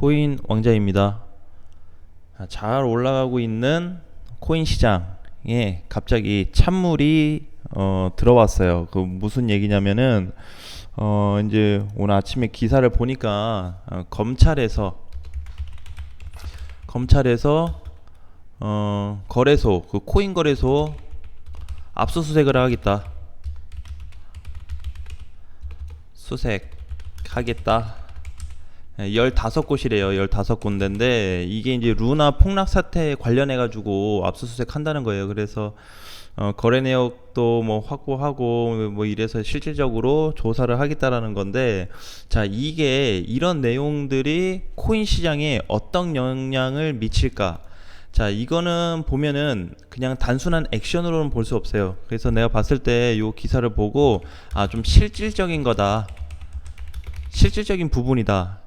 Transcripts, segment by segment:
비트코인 왕자입니다. 아, 잘 올라가고 있는 코인 시장에 갑자기 찬물이 어, 들어왔어요. 그 무슨 얘기냐면은 어, 이제 오늘 아침에 기사를 보니까 어, 검찰에서 검찰에서 어, 거래소 그 코인 거래소 압수수색을 하겠다. 수색 하겠다. 15곳이래요. 15군데인데 이게 이제 루나 폭락 사태 관련해 가지고 압수수색 한다는 거예요. 그래서 어, 거래 내역도 뭐 확보하고 뭐 이래서 실질적으로 조사를 하겠다라는 건데 자, 이게 이런 내용들이 코인 시장에 어떤 영향을 미칠까? 자, 이거는 보면은 그냥 단순한 액션으로는 볼 수 없어요. 그래서 내가 봤을 때 요 기사를 보고 아, 좀 실질적인 거다. 실질적인 부분이다.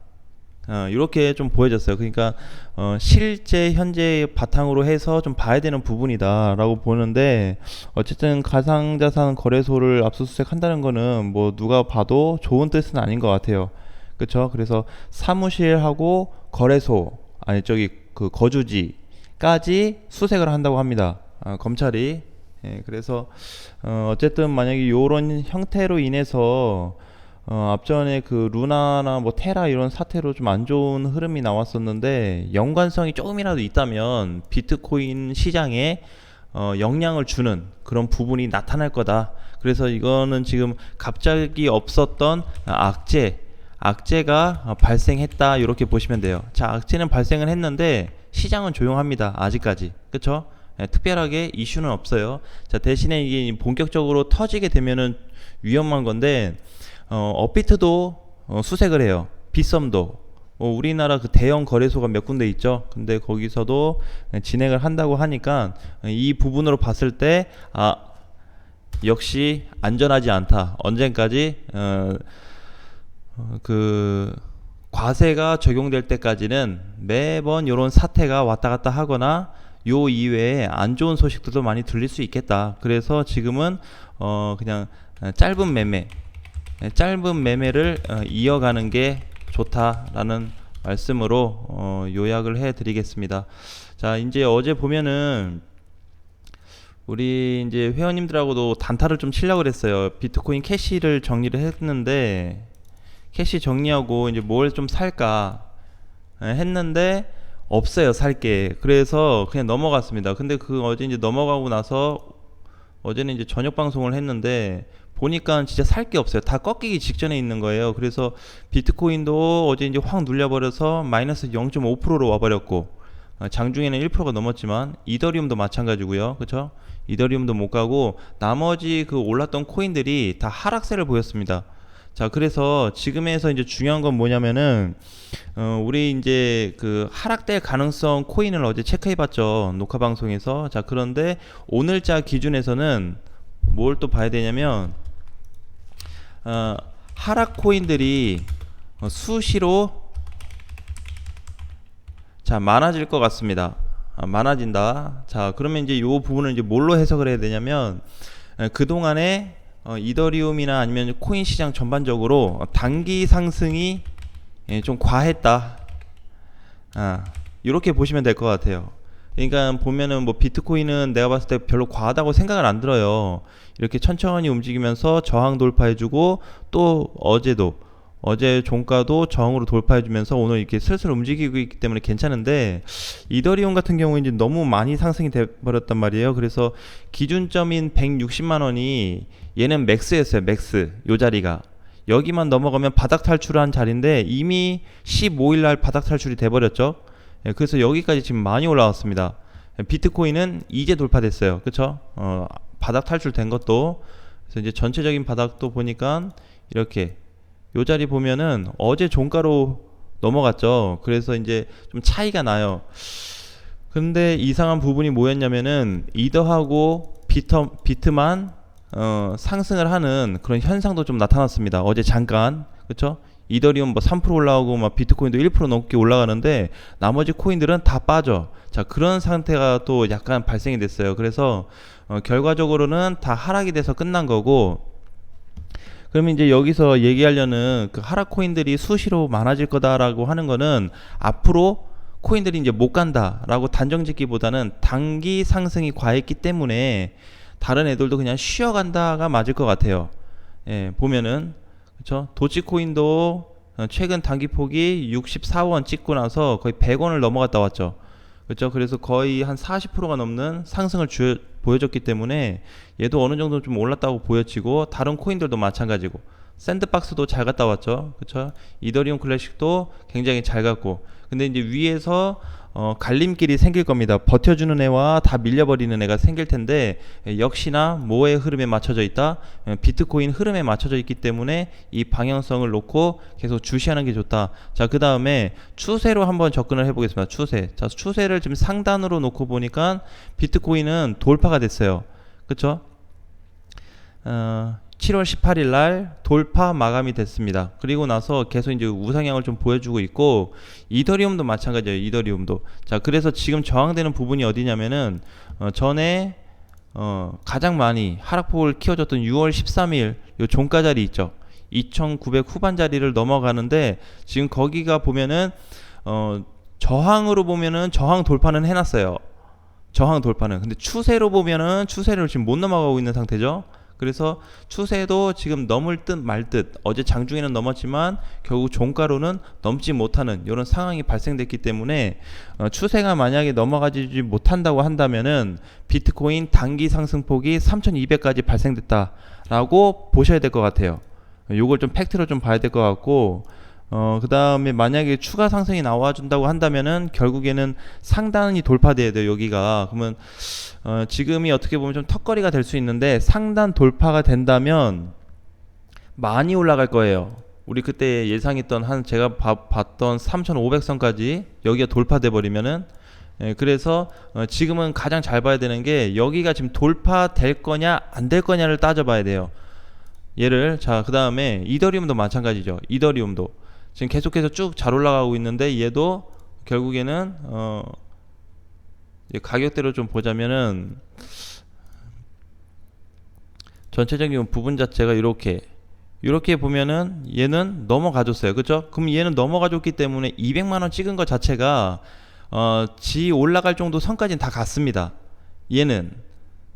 어, 이렇게 좀 보여졌어요. 그러니까 어, 실제 현재 바탕으로 해서 좀 봐야 되는 부분이다라고 보는데 어쨌든 가상자산 거래소를 압수수색한다는 거는 뭐 누가 봐도 좋은 뜻은 아닌 것 같아요. 그렇죠? 그래서 사무실하고 거래소 아니 저기 그 거주지까지 수색을 한다고 합니다. 아, 검찰이 예, 그래서 어, 어쨌든 만약에 이런 형태로 인해서 어, 앞전에 그 루나나 뭐 테라 이런 사태로 좀 안 좋은 흐름이 나왔었는데 연관성이 조금이라도 있다면 비트코인 시장에 어, 영향을 주는 그런 부분이 나타날 거다. 그래서 이거는 지금 갑자기 없었던 악재, 악재가 어, 발생했다. 이렇게 보시면 돼요. 자, 악재는 발생을 했는데 시장은 조용합니다. 아직까지. 그쵸? 예, 특별하게 이슈는 없어요. 자, 대신에 이게 본격적으로 터지게 되면은 위험한 건데, 어, 업비트도 어, 수색을 해요. 빗썸도. 어, 우리나라 그 대형 거래소가 몇 군데 있죠. 근데 거기서도 진행을 한다고 하니까 이 부분으로 봤을 때, 아, 역시 안전하지 않다. 언젠까지, 어, 어, 그, 과세가 적용될 때까지는 매번 이런 사태가 왔다 갔다 하거나 요 이외에 안 좋은 소식들도 많이 들릴 수 있겠다. 그래서 지금은 어 그냥 짧은 매매, 짧은 매매를 어, 이어가는 게 좋다라는 말씀으로 어, 요약을 해 드리겠습니다. 자, 이제 어제 보면은 우리 이제 회원님들하고도 단타를 좀 치려고 그랬어요. 비트코인 캐시를 정리를 했는데 캐시 정리하고 이제 뭘 좀 살까 예, 했는데 없어요 살 게 그래서 그냥 넘어갔습니다 근데 그 어제 이제 넘어가고 나서 어제는 이제 저녁 방송을 했는데 보니까 진짜 살 게 없어요. 다 꺾이기 직전에 있는 거예요. 그래서 비트코인도 어제 이제 확 눌려버려서 마이너스 0.5%로 와버렸고 어, 장중에는 1%가 넘었지만 이더리움도 마찬가지고요. 그쵸? 이더리움도 못 가고 나머지 그 올랐던 코인들이 다 하락세를 보였습니다. 자, 그래서 지금에서 이제 중요한 건 뭐냐면은, 어, 우리 이제 그 하락될 가능성 코인을 어제 체크해 봤죠. 녹화 방송에서. 자, 그런데 오늘자 기준에서는 뭘 또 봐야 되냐면, 어, 하락 코인들이 어, 수시로 자, 많아질 것 같습니다. 아, 많아진다. 자, 그러면 이제 요 부분을 이제 뭘로 해석을 해야 되냐면, 어, 그동안에 어, 이더리움이나 아니면 코인 시장 전반적으로 단기 상승이 예, 좀 과했다. 아, 이렇게 보시면 될 것 같아요. 그러니까 보면은 뭐 비트코인은 내가 봤을 때 별로 과하다고 생각을 안 들어요. 이렇게 천천히 움직이면서 저항 돌파해주고 또 어제도 어제 종가도 저항으로 돌파해주면서 오늘 이렇게 슬슬 움직이고 있기 때문에 괜찮은데 이더리움 같은 경우에 이제 너무 많이 상승이 돼 버렸단 말이에요. 그래서 기준점인 160만 원이 얘는 맥스였어요. 맥스 요 자리가 여기만 넘어가면 바닥 탈출한 자리인데 이미 15일 날 바닥 탈출이 돼 버렸죠. 예, 그래서 여기까지 지금 많이 올라왔습니다. 비트코인은 이제 돌파됐어요. 그쵸? 어, 바닥 탈출된 것도 그래서 이제 전체적인 바닥도 보니까 이렇게 요 자리 보면은 어제 종가로 넘어갔죠. 그래서 이제 좀 차이가 나요. 근데 이상한 부분이 뭐였냐면은 이더하고 비트, 비트만 어, 상승을 하는 그런 현상도 좀 나타났습니다. 어제 잠깐 그쵸? 이더리움 뭐 3% 올라오고 막 비트코인도 1% 넘게 올라가는데 나머지 코인들은 다 빠져. 자 그런 상태가 또 약간 발생이 됐어요. 그래서 어, 결과적으로는 다 하락이 돼서 끝난 거고 그러면 이제 여기서 얘기하려는 그 하락 코인들이 수시로 많아질 거다라고 하는 거는 앞으로 코인들이 이제 못 간다라고 단정 짓기보다는 단기 상승이 과했기 때문에 다른 애들도 그냥 쉬어간다가 맞을 것 같아요. 예, 보면은 그렇죠. 도치코인도 어, 최근 단기 폭이 64원 찍고 나서 거의 100원을 넘어갔다 왔죠. 그렇죠. 그래서 거의 한 40%가 넘는 상승을 주, 보여줬기 때문에 얘도 어느 정도 좀 올랐다고 보여지고 다른 코인들도 마찬가지고 샌드박스도 잘 갔다 왔죠. 그렇죠. 이더리움 클래식도 굉장히 잘 갔고 근데 이제 위에서 어, 갈림길이 생길 겁니다. 버텨주는 애와 다 밀려버리는 애가 생길 텐데 예, 역시나 뭐의 흐름에 맞춰져 있다? 예, 비트코인 흐름에 맞춰져 있기 때문에 이 방향성을 놓고 계속 주시하는 게 좋다. 자, 그 다음에 추세로 한번 접근을 해보겠습니다. 추세. 자, 추세를 지금 상단으로 놓고 보니까 비트코인은 돌파가 됐어요. 그쵸? 어, 7월 18일 날 돌파 마감이 됐습니다. 그리고 나서 계속 이제 우상향을 좀 보여주고 있고 이더리움도 마찬가지예요. 이더리움도. 자, 그래서 지금 저항되는 부분이 어디냐면은 어, 전에 어, 가장 많이 하락폭을 키워줬던 6월 13일 요 종가 자리 있죠. 2,900 후반 자리를 넘어가는데 지금 거기가 보면은 어, 저항으로 보면은 저항 돌파는 해놨어요. 저항 돌파는. 근데 추세로 보면은 추세를 지금 못 넘어가고 있는 상태죠. 그래서 추세도 지금 넘을 듯 말 듯 어제 장중에는 넘었지만 결국 종가로는 넘지 못하는 이런 상황이 발생됐기 때문에 어, 추세가 만약에 넘어가지 못한다고 한다면은 비트코인 단기 상승폭이 3,200까지 발생됐다라고 보셔야 될 것 같아요. 요걸 좀 팩트로 좀 봐야 될 것 같고 어, 그 다음에 만약에 추가 상승이 나와준다고 한다면은 결국에는 상단이 돌파돼야 돼요, 여기가. 그러면, 어, 지금이 어떻게 보면 좀 턱걸이가 될 수 있는데 상단 돌파가 된다면 많이 올라갈 거예요. 우리 그때 예상했던 한 제가 봐- 봤던 3,500선까지 여기가 돌파돼 버리면은 예, 그래서 어, 지금은 가장 잘 봐야 되는 게 여기가 지금 돌파될 거냐 안 될 거냐를 따져봐야 돼요. 얘를 자 그 다음에 이더리움도 마찬가지죠. 이더리움도 지금 계속해서 쭉 잘 올라가고 있는데 얘도 결국에는 어 가격대로 좀 보자면은 전체적인 부분 자체가 이렇게 이렇게 보면은 얘는 넘어가줬어요. 그죠? 그럼 얘는 넘어가줬기 때문에 200만 원 찍은 것 자체가 어, 지 올라갈 정도 선까지는 다 갔습니다. 얘는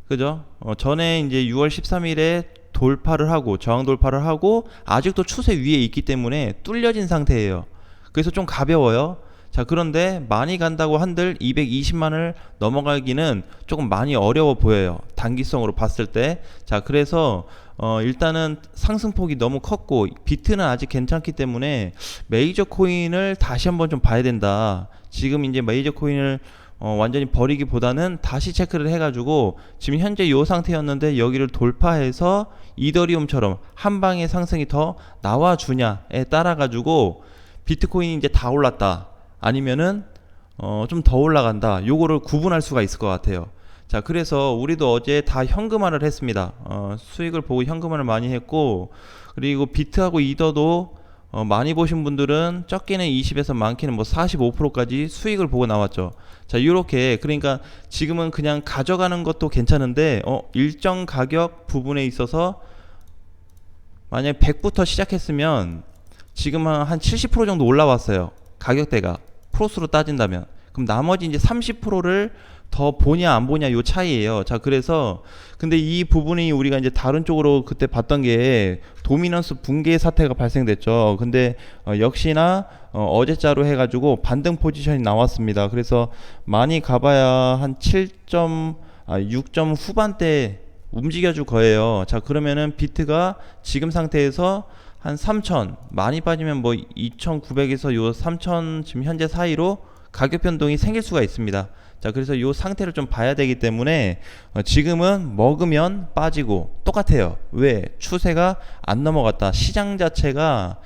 그죠? 어, 전에 이제 6월 13일에 돌파를 하고 저항 돌파를 하고 아직도 추세 위에 있기 때문에 뚫려진 상태예요. 그래서 좀 가벼워요. 자 그런데 많이 간다고 한들 220만을 넘어가기는 조금 많이 어려워 보여요. 단기성으로 봤을 때. 자 그래서 어 일단은 상승폭이 너무 컸고 비트는 아직 괜찮기 때문에 메이저 코인을 다시 한번 좀 봐야 된다. 지금 이제 메이저 코인을 어, 완전히 버리기보다는 다시 체크를 해가지고 지금 현재 이 상태였는데 여기를 돌파해서 이더리움처럼 한 방에 상승이 더 나와주냐에 따라 가지고 비트코인이 이제 다 올랐다 아니면은 어, 좀 더 올라간다 요거를 구분할 수가 있을 것 같아요. 자 그래서 우리도 어제 다 현금화를 했습니다. 어, 수익을 보고 현금화를 많이 했고 그리고 비트하고 이더도 어, 많이 보신 분들은 적게는 20에서 많게는 뭐 45%까지 수익을 보고 나왔죠. 자, 이렇게 그러니까 지금은 그냥 가져가는 것도 괜찮은데 어, 일정 가격 부분에 있어서 만약 100부터 시작했으면 지금 한70% 정도 올라왔어요. 가격대가 프로스로 따진다면 그럼 나머지 이제 30%를 더 보냐 안 보냐 요 차이예요. 자 그래서 근데 이 부분이 우리가 이제 다른 쪽으로 그때 봤던 게 도미넌스 붕괴 사태가 발생됐죠. 근데 어, 역시나 어, 어제자로 해가지고 반등 포지션이 나왔습니다. 그래서 많이 가봐야 한 7점 아, 6점 후반대 움직여줄 거예요. 자 그러면은 비트가 지금 상태에서 한 3천 많이 빠지면 뭐 2,900에서 요 3천 지금 현재 사이로 가격 변동이 생길 수가 있습니다. 자 그래서 요 상태를 좀 봐야 되기 때문에 어, 지금은 먹으면 빠지고 똑같아요. 왜 추세가 안 넘어갔다. 시장 자체가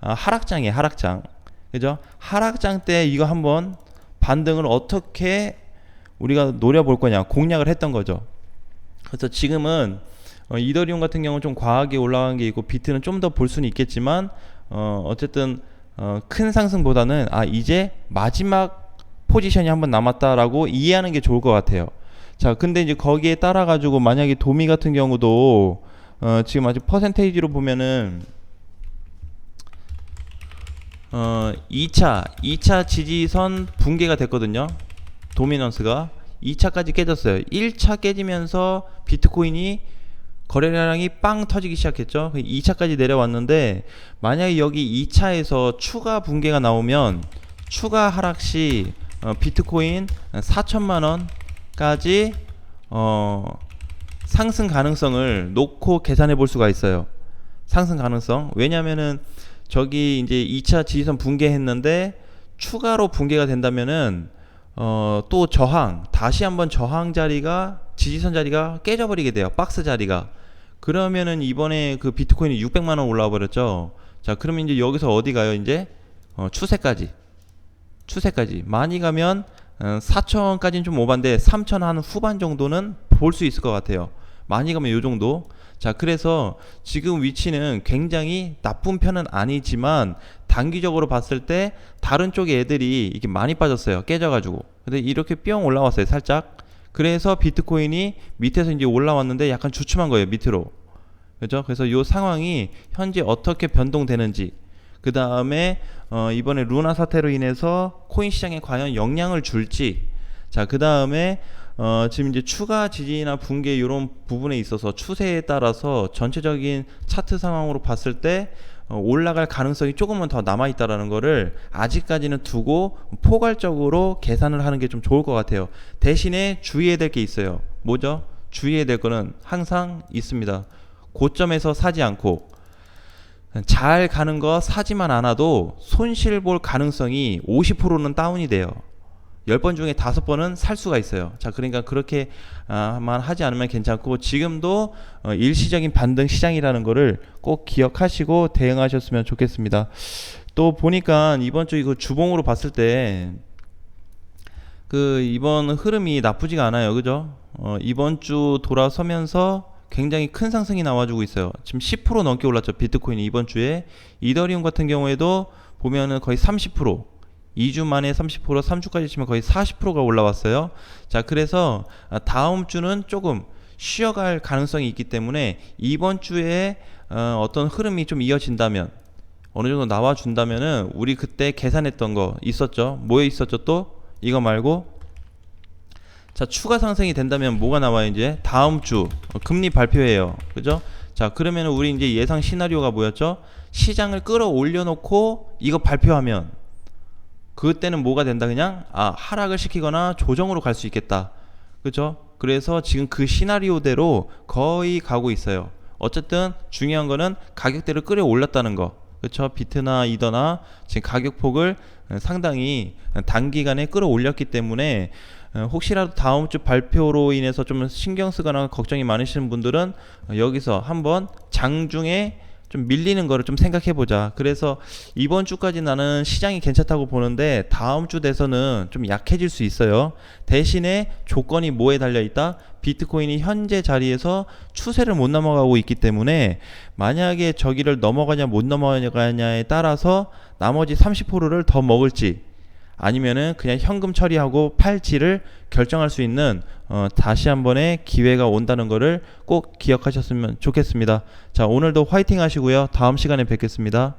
아, 하락장이에요. 하락장. 그죠? 하락장 때 이거 한번 반등을 어떻게 우리가 노려볼 거냐 공략을 했던 거죠. 그래서 지금은 어, 이더리움 같은 경우는 좀 과하게 올라간 게 있고 비트는 좀 더 볼 수는 있겠지만 어, 어쨌든 어, 큰 상승보다는 아 이제 마지막 포지션이 한 번 남았다라고 이해하는 게 좋을 것 같아요. 자, 근데 이제 거기에 따라 가지고 만약에 도미 같은 경우도 어, 지금 아직 퍼센테이지로 보면은 어 2차 2차 지지선 붕괴가 됐거든요. 도미넌스가 2차까지 깨졌어요. 1차 깨지면서 비트코인이 거래량이 빵 터지기 시작했죠. 2차까지 내려왔는데 만약에 여기 2차에서 추가 붕괴가 나오면 추가 하락 시 어, 비트코인 4천만 원까지 어, 상승 가능성을 놓고 계산해 볼 수가 있어요. 상승 가능성. 왜냐면은 저기 이제 2차 지지선 붕괴했는데 추가로 붕괴가 된다면은 어, 또 저항, 다시 한번 저항 자리가 지지선 자리가 깨져버리게 돼요. 박스 자리가. 그러면은 이번에 그 비트코인이 600만 원 올라와 버렸죠. 자, 그러면 이제 여기서 어디 가요? 이제 어, 추세까지. 추세까지. 많이 가면 어, 4천까지는 좀 오반데 3천 한 후반 정도는 볼 수 있을 것 같아요. 많이 가면 요 정도. 자, 그래서 지금 위치는 굉장히 나쁜 편은 아니지만 단기적으로 봤을 때 다른 쪽의 애들이 이게 많이 빠졌어요. 깨져가지고. 근데 이렇게 뿅 올라왔어요. 살짝. 그래서 비트코인이 밑에서 이제 올라왔는데 약간 주춤한 거예요. 밑으로. 그죠? 그래서 요 상황이 현재 어떻게 변동되는지. 그 다음에 어, 이번에 루나 사태로 인해서 코인 시장에 과연 영향을 줄지. 자, 그 다음에 어, 지금 이제 추가 지지나 붕괴 이런 부분에 있어서 추세에 따라서 전체적인 차트 상황으로 봤을 때 어, 올라갈 가능성이 조금은 더 남아 있다라는 거를 아직까지는 두고 포괄적으로 계산을 하는 게 좀 좋을 것 같아요. 대신에 주의해야 될 게 있어요. 뭐죠? 주의해야 될 거는 항상 있습니다. 고점에서 사지 않고 잘 가는 거 사지만 않아도 손실 볼 가능성이 50%는 다운이 돼요. 10번 중에 5번은 살 수가 있어요. 자, 그러니까 그렇게만 하지 않으면 괜찮고 지금도 어, 일시적인 반등 시장이라는 거를 꼭 기억하시고 대응하셨으면 좋겠습니다. 또 보니까 이번 주 이거 주봉으로 봤을 때 그 이번 흐름이 나쁘지가 않아요. 그죠? 어, 이번 주 돌아서면서 굉장히 큰 상승이 나와주고 있어요. 지금 10% 넘게 올랐죠. 비트코인이 이번 주에 이더리움 같은 경우에도 보면은 거의 30% 2주 만에 30% 3주까지 치면 거의 40%가 올라왔어요. 자, 그래서 아, 다음 주는 조금 쉬어갈 가능성이 있기 때문에 이번 주에 어, 어떤 흐름이 좀 이어진다면 어느 정도 나와 준다면은 우리 그때 계산했던 거 있었죠. 뭐에 있었죠? 또 이거 말고 자 추가 상승이 된다면 뭐가 나와요 이제? 다음 주 어, 금리 발표해요. 그죠? 자 그러면 우리 이제 예상 시나리오가 뭐였죠? 시장을 끌어올려 놓고 이거 발표하면 그때는 뭐가 된다 그냥? 아 하락을 시키거나 조정으로 갈 수 있겠다. 그죠? 그래서 지금 그 시나리오대로 거의 가고 있어요. 어쨌든 중요한 거는 가격대를 끌어올렸다는 거. 그렇죠 비트나 이더나 지금 가격폭을 상당히 단기간에 끌어올렸기 때문에 어, 혹시라도 다음 주 발표로 인해서 좀 신경 쓰거나 걱정이 많으시는 분들은 여기서 한번 장중에 좀 밀리는 거를 좀 생각해 보자. 그래서 이번 주까지 나는 시장이 괜찮다고 보는데 다음 주 돼서는 좀 약해질 수 있어요. 대신에 조건이 뭐에 달려 있다? 비트코인이 현재 자리에서 추세를 못 넘어가고 있기 때문에 만약에 저기를 넘어가냐 못 넘어가냐에 따라서 나머지 30%를 더 먹을지 아니면은 그냥 현금 처리하고 팔지를 결정할 수 있는 어, 다시 한 번의 기회가 온다는 것을 꼭 기억하셨으면 좋겠습니다. 자, 오늘도 화이팅 하시고요. 다음 시간에 뵙겠습니다.